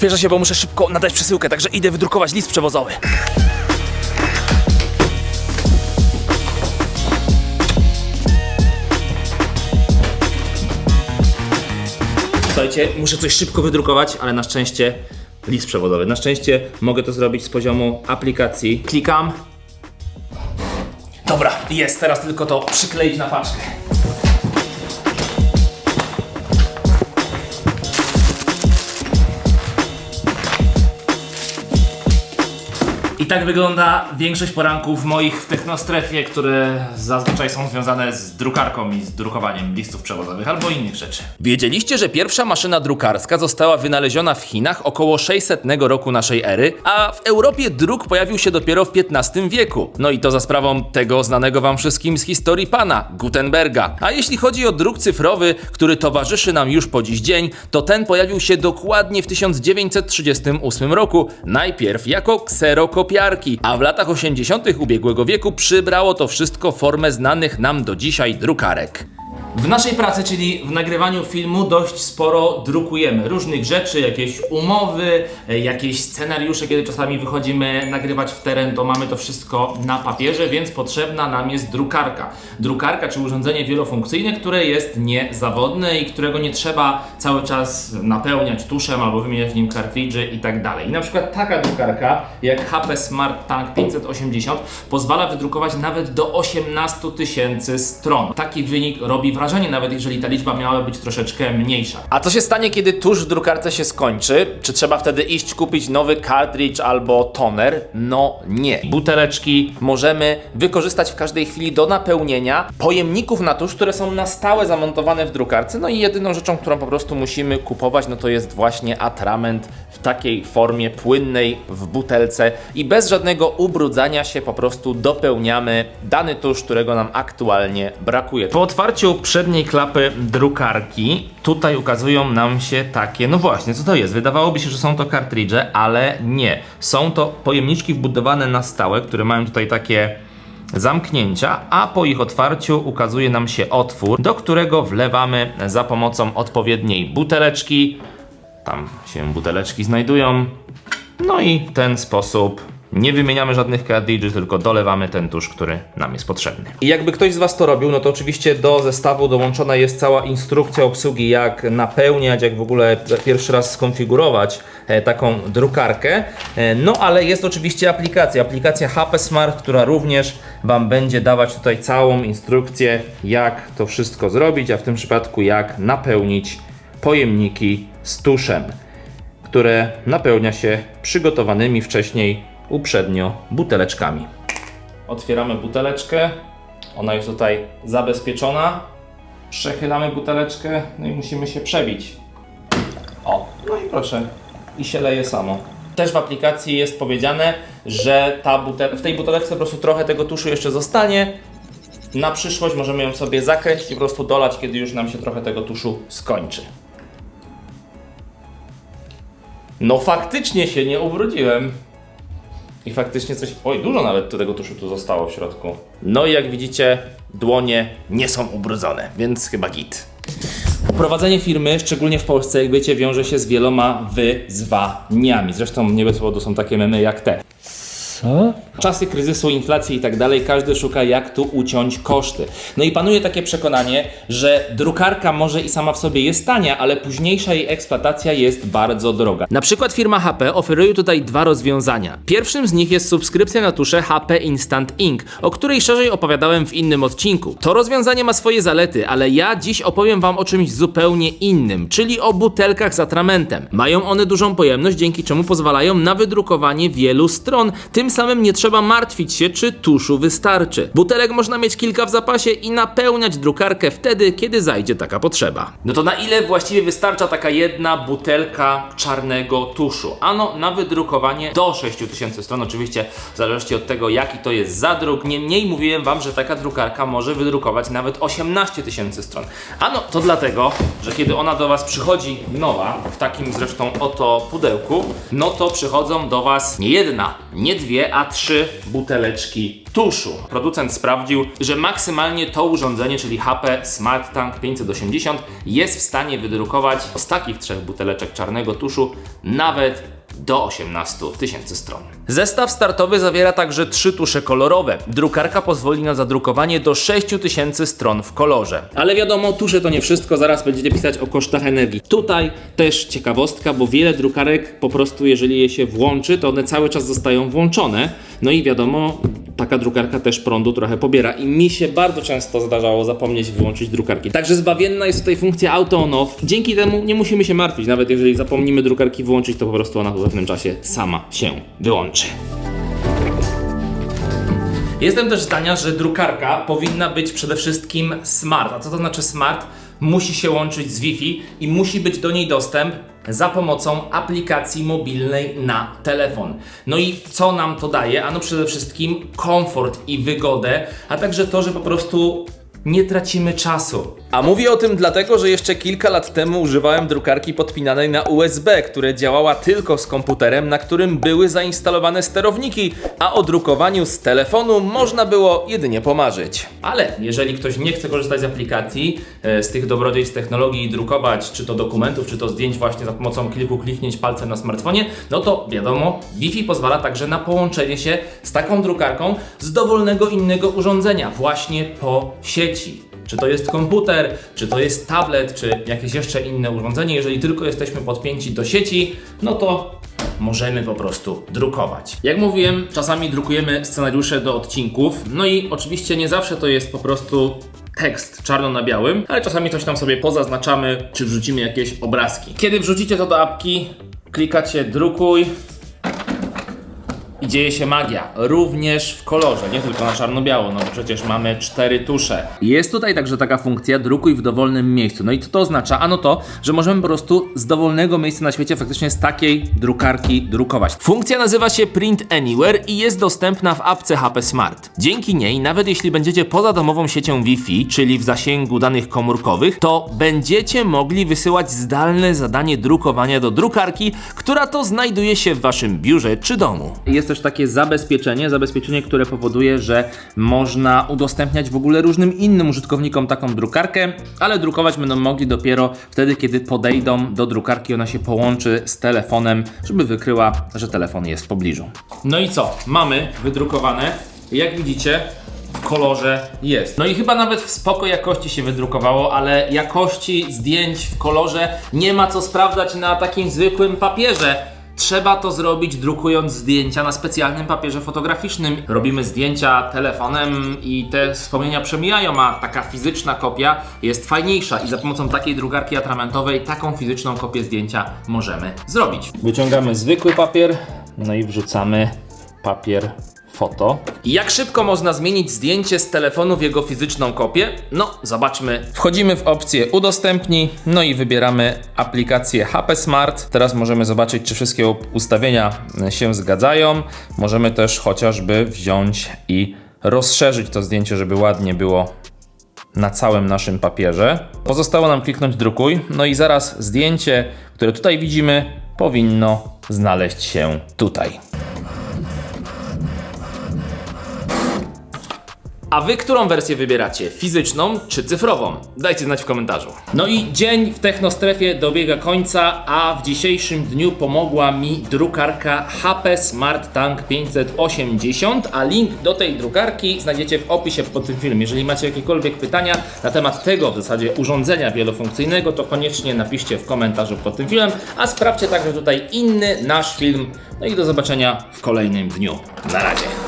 Spieszę się, bo muszę szybko nadać przesyłkę, także idę wydrukować list przewozowy. Słuchajcie, muszę coś szybko wydrukować, ale na szczęście list przewodowy. Na szczęście mogę to zrobić z poziomu aplikacji. Klikam. Dobra, jest, teraz tylko to przykleić na paczkę. I tak wygląda większość poranków moich w technostrefie, które zazwyczaj są związane z drukarką i z drukowaniem listów przewozowych albo innych rzeczy. Wiedzieliście, że pierwsza maszyna drukarska została wynaleziona w Chinach około 600 roku naszej ery, a w Europie druk pojawił się dopiero w XV wieku. No i to za sprawą tego znanego wam wszystkim z historii pana, Gutenberga. A jeśli chodzi o druk cyfrowy, który towarzyszy nam już po dziś dzień, to ten pojawił się dokładnie w 1938 roku, najpierw jako kserokopiarki, a w latach 80. ubiegłego wieku przybrało to wszystko formę znanych nam do dzisiaj drukarek. W naszej pracy, czyli w nagrywaniu filmu, dość sporo drukujemy różnych rzeczy, jakieś umowy, e, jakieś scenariusze, kiedy czasami wychodzimy nagrywać w teren, to mamy to wszystko na papierze, więc potrzebna nam jest drukarka. Drukarka, czy urządzenie wielofunkcyjne, które jest niezawodne i którego nie trzeba cały czas napełniać tuszem albo wymieniać w nim kartridży i tak dalej. I na przykład taka drukarka, jak HP Smart Tank 580, pozwala wydrukować nawet do 18 tysięcy stron. Taki wynik robi wrażenie, nawet jeżeli ta liczba miała być troszeczkę mniejsza. A co się stanie, kiedy tusz w drukarce się skończy? Czy trzeba wtedy iść kupić nowy cartridge albo toner? No nie. Buteleczki możemy wykorzystać w każdej chwili do napełnienia pojemników na tusz, które są na stałe zamontowane w drukarce. No i jedyną rzeczą, którą po prostu musimy kupować, no to jest właśnie atrament w takiej formie płynnej w butelce i bez żadnego ubrudzania się po prostu dopełniamy dany tusz, którego nam aktualnie brakuje. Po otwarciu przedniej klapy drukarki tutaj ukazują nam się takie, no właśnie, co to jest? Wydawałoby się, że są to kartridże, ale nie. Są to pojemniczki wbudowane na stałe, które mają tutaj takie zamknięcia, a po ich otwarciu ukazuje nam się otwór, do którego wlewamy za pomocą odpowiedniej buteleczki. Tam się buteleczki znajdują. No i w ten sposób nie wymieniamy żadnych cartridges, tylko dolewamy ten tusz, który nam jest potrzebny. I jakby ktoś z Was to robił, no to oczywiście do zestawu dołączona jest cała instrukcja obsługi, jak napełniać, jak w ogóle pierwszy raz skonfigurować e, taką drukarkę. E, no ale jest oczywiście aplikacja, aplikacja HP Smart, która również Wam będzie dawać tutaj całą instrukcję, jak to wszystko zrobić, a w tym przypadku jak napełnić pojemniki z tuszem które napełnia się przygotowanymi wcześniej uprzednio buteleczkami. Otwieramy buteleczkę, ona jest tutaj zabezpieczona. Przechylamy buteleczkę, no i musimy się przebić. O, no i proszę, i się leje samo. Też w aplikacji jest powiedziane, że ta butel- w tej buteleczce po prostu trochę tego tuszu jeszcze zostanie. Na przyszłość możemy ją sobie zakręcić i po prostu dolać, kiedy już nam się trochę tego tuszu skończy. No faktycznie się nie ubrudziłem. I faktycznie coś. Oj, dużo nawet tego tuszu tu zostało w środku. No i jak widzicie, dłonie nie są ubrudzone, więc chyba git. Prowadzenie firmy, szczególnie w Polsce, jak wiecie, wiąże się z wieloma wyzwaniami. Zresztą nie bez powodu są takie memy jak te. Co? Czasy kryzysu, inflacji i tak dalej, każdy szuka jak tu uciąć koszty. No i panuje takie przekonanie, że drukarka może i sama w sobie jest tania, ale późniejsza jej eksploatacja jest bardzo droga. Na przykład firma HP oferuje tutaj dwa rozwiązania. Pierwszym z nich jest subskrypcja na tusze HP Instant Ink, o której szerzej opowiadałem w innym odcinku. To rozwiązanie ma swoje zalety, ale ja dziś opowiem wam o czymś zupełnie innym, czyli o butelkach z atramentem. Mają one dużą pojemność, dzięki czemu pozwalają na wydrukowanie wielu stron, tym samym nie trzeba martwić się, czy tuszu wystarczy. Butelek można mieć kilka w zapasie i napełniać drukarkę wtedy, kiedy zajdzie taka potrzeba. No to na ile właściwie wystarcza taka jedna butelka czarnego tuszu? Ano, na wydrukowanie do 6000 stron, oczywiście w zależności od tego, jaki to jest zadruk. Niemniej mówiłem wam, że taka drukarka może wydrukować nawet 18 tysięcy stron. Ano, to dlatego, że kiedy ona do was przychodzi nowa, w takim zresztą oto pudełku, no to przychodzą do was nie jedna, nie dwie, dwie, a trzy buteleczki tuszu. Producent sprawdził, że maksymalnie to urządzenie, czyli HP Smart Tank 580 jest w stanie wydrukować z takich trzech buteleczek czarnego tuszu nawet do 18 tysięcy stron. Zestaw startowy zawiera także trzy tusze kolorowe. Drukarka pozwoli na zadrukowanie do 6000 stron w kolorze. Ale wiadomo, tusze to nie wszystko, zaraz będziecie pisać o kosztach energii. Tutaj też ciekawostka, bo wiele drukarek po prostu, jeżeli je się włączy, to one cały czas zostają włączone. No i wiadomo, taka drukarka też prądu trochę pobiera i mi się bardzo często zdarzało zapomnieć wyłączyć drukarki. Także zbawienna jest tutaj funkcja auto on off. Dzięki temu nie musimy się martwić, nawet jeżeli zapomnimy drukarki wyłączyć, to po prostu ona w pewnym czasie sama się wyłączy. Jestem też zdania, że drukarka powinna być przede wszystkim smart. A co to znaczy smart? Musi się łączyć z Wi-Fi i musi być do niej dostęp za pomocą aplikacji mobilnej na telefon. No i co nam to daje? Ano przede wszystkim komfort i wygodę, a także to, że po prostu nie tracimy czasu. A mówię o tym dlatego, że jeszcze kilka lat temu używałem drukarki podpinanej na USB, która działała tylko z komputerem, na którym były zainstalowane sterowniki, a o drukowaniu z telefonu można było jedynie pomarzyć. Ale jeżeli ktoś nie chce korzystać z aplikacji, e, z tych dobrodziejstw technologii i drukować, czy to dokumentów, czy to zdjęć właśnie za pomocą kilku kliknięć palcem na smartfonie, no to wiadomo, Wi-Fi pozwala także na połączenie się z taką drukarką z dowolnego innego urządzenia, właśnie po sieci. Czy to jest komputer, czy to jest tablet, czy jakieś jeszcze inne urządzenie. Jeżeli tylko jesteśmy podpięci do sieci, no to możemy po prostu drukować. Jak mówiłem, czasami drukujemy scenariusze do odcinków, no i oczywiście nie zawsze to jest po prostu tekst czarno na białym, ale czasami coś tam sobie pozaznaczamy, czy wrzucimy jakieś obrazki. Kiedy wrzucicie to do apki, klikacie drukuj, i dzieje się magia, również w kolorze, nie tylko na czarno-biało, no bo przecież mamy cztery tusze. Jest tutaj także taka funkcja drukuj w dowolnym miejscu. No i co to oznacza? Ano to, że możemy po prostu z dowolnego miejsca na świecie faktycznie z takiej drukarki drukować. Funkcja nazywa się Print Anywhere i jest dostępna w apce HP Smart. Dzięki niej, nawet jeśli będziecie poza domową siecią Wi-Fi, czyli w zasięgu danych komórkowych, to będziecie mogli wysyłać zdalne zadanie drukowania do drukarki, która to znajduje się w waszym biurze czy domu. Jest też takie zabezpieczenie, zabezpieczenie, które powoduje, że można udostępniać w ogóle różnym innym użytkownikom taką drukarkę, ale drukować będą mogli dopiero wtedy, kiedy podejdą do drukarki, ona się połączy z telefonem, żeby wykryła, że telefon jest w pobliżu. No i co? Mamy wydrukowane. Jak widzicie, w kolorze jest. No i chyba nawet w spoko jakości się wydrukowało, ale jakości zdjęć w kolorze nie ma co sprawdzać na takim zwykłym papierze. Trzeba to zrobić drukując zdjęcia na specjalnym papierze fotograficznym. Robimy zdjęcia telefonem i te wspomnienia przemijają, a taka fizyczna kopia jest fajniejsza i za pomocą takiej drukarki atramentowej taką fizyczną kopię zdjęcia możemy zrobić. Wyciągamy zwykły papier, no i wrzucamy papier foto. Jak szybko można zmienić zdjęcie z telefonu w jego fizyczną kopię? No, zobaczmy. Wchodzimy w opcję udostępnij, no i wybieramy aplikację HP Smart. Teraz możemy zobaczyć, czy wszystkie ustawienia się zgadzają. Możemy też chociażby wziąć i rozszerzyć to zdjęcie, żeby ładnie było na całym naszym papierze. Pozostało nam kliknąć drukuj, no i zaraz zdjęcie, które tutaj widzimy, powinno znaleźć się tutaj. A wy którą wersję wybieracie? Fizyczną czy cyfrową? Dajcie znać w komentarzu. No i dzień w Technostrefie dobiega końca, a w dzisiejszym dniu pomogła mi drukarka HP Smart Tank 580, a link do tej drukarki znajdziecie w opisie pod tym filmem. Jeżeli macie jakiekolwiek pytania na temat tego w zasadzie urządzenia wielofunkcyjnego, to koniecznie napiszcie w komentarzu pod tym filmem, a sprawdźcie także tutaj inny nasz film. No i do zobaczenia w kolejnym dniu. Na razie.